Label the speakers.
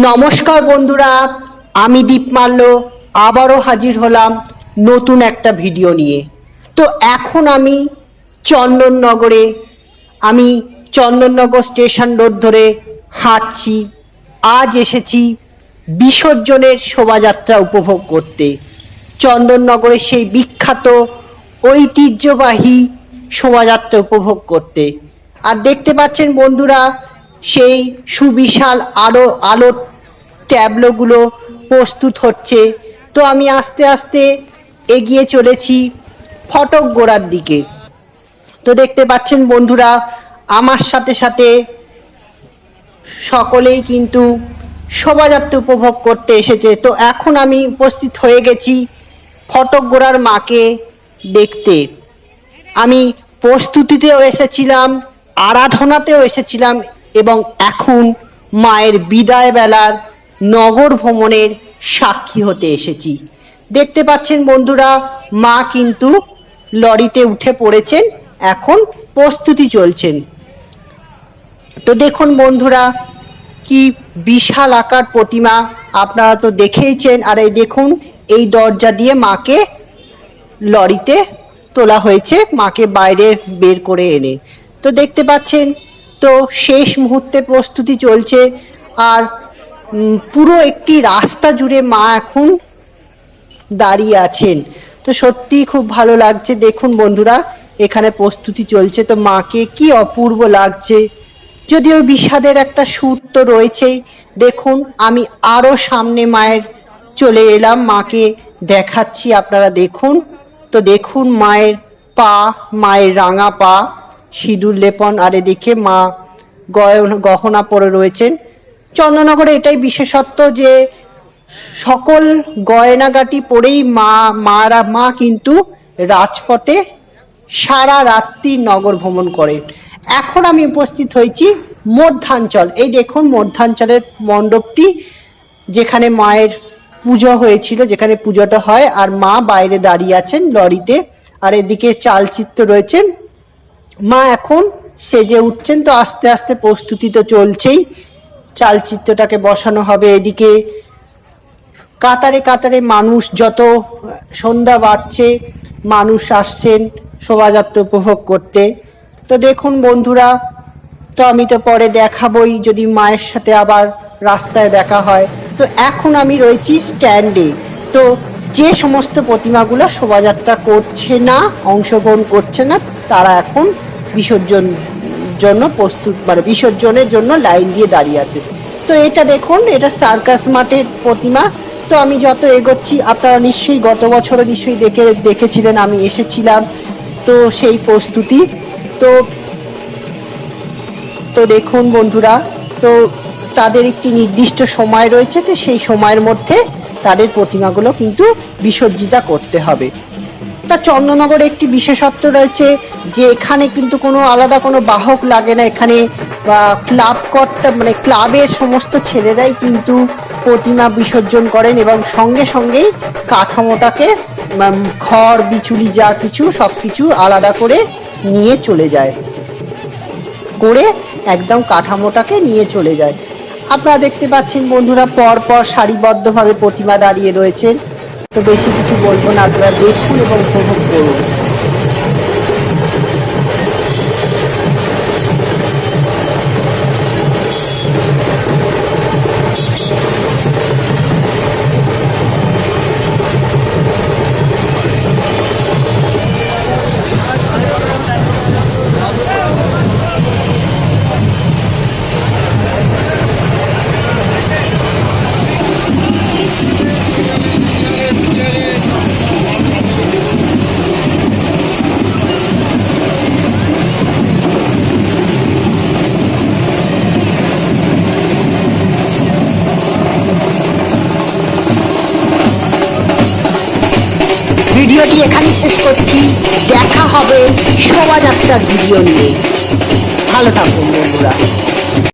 Speaker 1: নমস্কার বন্ধুরা, আমি দীপ মাল্য, আবারও হাজির হলাম নতুন একটা ভিডিও নিয়ে। তো এখন আমি চন্দননগরে, আমি চন্দননগর স্টেশন রোড ধরে হাঁটছি, আজ এসেছি বিসর্জনের শোভাযাত্রা উপভোগ করতে। চন্দননগরের সেই বিখ্যাত ঐতিহ্যবাহী শোভাযাত্রা উপভোগ করতে। আর দেখতে পাচ্ছেন বন্ধুরা সেই সুবিশাল আলো আলোর ট্যাবলোগুলো প্রস্তুত হচ্ছে। তো আমি আস্তে আস্তে এগিয়ে চলেছি ফটক গোড়ার দিকে। তো দেখতে পাচ্ছেন বন্ধুরা, আমার সাথে সাথে সকলেই কিন্তু শোভাযাত্রা উপভোগ করতে এসেছে। তো এখন আমি উপস্থিত হয়ে গেছি ফটক গোড়ার মাকে দেখতে। আমি প্রস্তুতিতেও এসেছিলাম, আরাধনাতেও এসেছিলাম এবং এখন মায়ের বিদায় বেলার নগর ভ্রমণের সাক্ষী হতে এসেছি। দেখতে পাচ্ছেন বন্ধুরা, মা কিন্তু লরিতে উঠে পড়েছেন, এখন প্রস্তুতি চলছেন। তো দেখুন বন্ধুরা, কি বিশাল আকার প্রতিমা আপনারা তো দেখেইছেন, আর এই দেখুন, এই দরজা দিয়ে মাকে লরিতে তোলা হয়েছে, মাকে বাইরে বের করে এনে। তো দেখতে পাচ্ছেন তো শেষ মুহূর্তে প্রস্তুতি চলছে আর পুরো একটি রাস্তা জুড়ে মা এখন দাঁড়িয়ে আছেন। তো সত্যি খুব ভালো লাগছে। দেখুন বন্ধুরা, এখানে প্রস্তুতি চলছে। তো মাকে কি অপূর্ব লাগছে। যদিও বিষাদের একটা সুর তো রয়েছেই। দেখুন, আমি আরও সামনে মায়ের চলে এলাম। মাকে দেখাচ্ছি, আপনারা দেখুন। তো দেখুন মায়ের পা, মায়ের রাঙা পা। সিঁদুর লেপন, আর এদিকে মা গহনা পরে রয়েছেন। চন্দ্রনগরে এটাই বিশেষত্ব যে সকল গয়নাগাটি পরেই মা, মারা, মা কিন্তু রাজপথে সারা রাত্রি নগর ভ্রমণ করেন। এখন আমি উপস্থিত হয়েছি মধ্যাঞ্চল। এই দেখুন মধ্যাঞ্চলের মণ্ডপটি, যেখানে মায়ের পুজো হয়েছিল, যেখানে পুজোটা হয়, আর মা বাইরে দাঁড়িয়ে আছেন লরিতে, আর এদিকে চালচিত্র রয়েছে। মা এখন সেজে উঠছেন, তো আস্তে আস্তে প্রস্তুতি তো চলছেই। চালচিত্রটাকে বসানো হবে এদিকে। কাতারে কাতারে মানুষ যত, সন্ধ্যা বাড়ছে, মানুষ আসছেন শোভাযাত্রা উপভোগ করতে। তো দেখুন বন্ধুরা, তো আমি তো পরে দেখাবই, যদি মায়ের সাথে আবার রাস্তায় দেখা হয়। তো এখন আমি রয়েছি স্ট্যান্ডে। তো যে সমস্ত প্রতিমাগুলো শোভাযাত্রা করছে না, অংশগ্রহণ করছে না, তারা এখন বিসর্জন জন্য প্রস্তুত মানে বিসর্জনের জন্য লাইন দিয়ে দাঁড়িয়ে আছে। তো এটা দেখুন, এটা সার্কাস মাঠের প্রতিমা। তো আমি যত এগোচ্ছি, আপনারা নিশ্চয়ই গত বছরও নিশ্চয়ই দেখে, দেখেছিলেন, আমি এসেছিলাম। তো সেই প্রস্তুতি। তো তো দেখুন বন্ধুরা, তো তাদের একটি নির্দিষ্ট সময় রয়েছে, তো সেই সময়ের মধ্যে তাদের প্রতিমাগুলো কিন্তু বিসর্জিতা করতে হবে। তা চন্দ্রনগরে একটি বিশেষত্ব রয়েছে যে এখানে কিন্তু কোনো আলাদা কোনো বাহক লাগে না। এখানে ক্লাব কর্তা মানে ক্লাবের সমস্ত ছেলেরাই কিন্তু প্রতিমা বিসর্জন করেন এবং সঙ্গে সঙ্গেই কাঠামোটাকে খড়, বিচুলি যা কিছু সব কিছু আলাদা করে নিয়ে চলে যায়। করে একদম কাঠামোটাকে নিয়ে চলে যায়। আপনারা দেখতে পাচ্ছেন বন্ধুরা, পরপর পর সারিবদ্ধভাবে প্রতিমা দাঁড়িয়ে রয়েছেন। তো বেশি কিছু বলব না, আপনারা দেখুন এবং উপভোগ করুন। ভিডিওটি এখানেই শেষ করছি? দেখা হবে শোভাযাত্রার ভিডিও নিয়ে। ভালো থাকুন বন্ধুরা।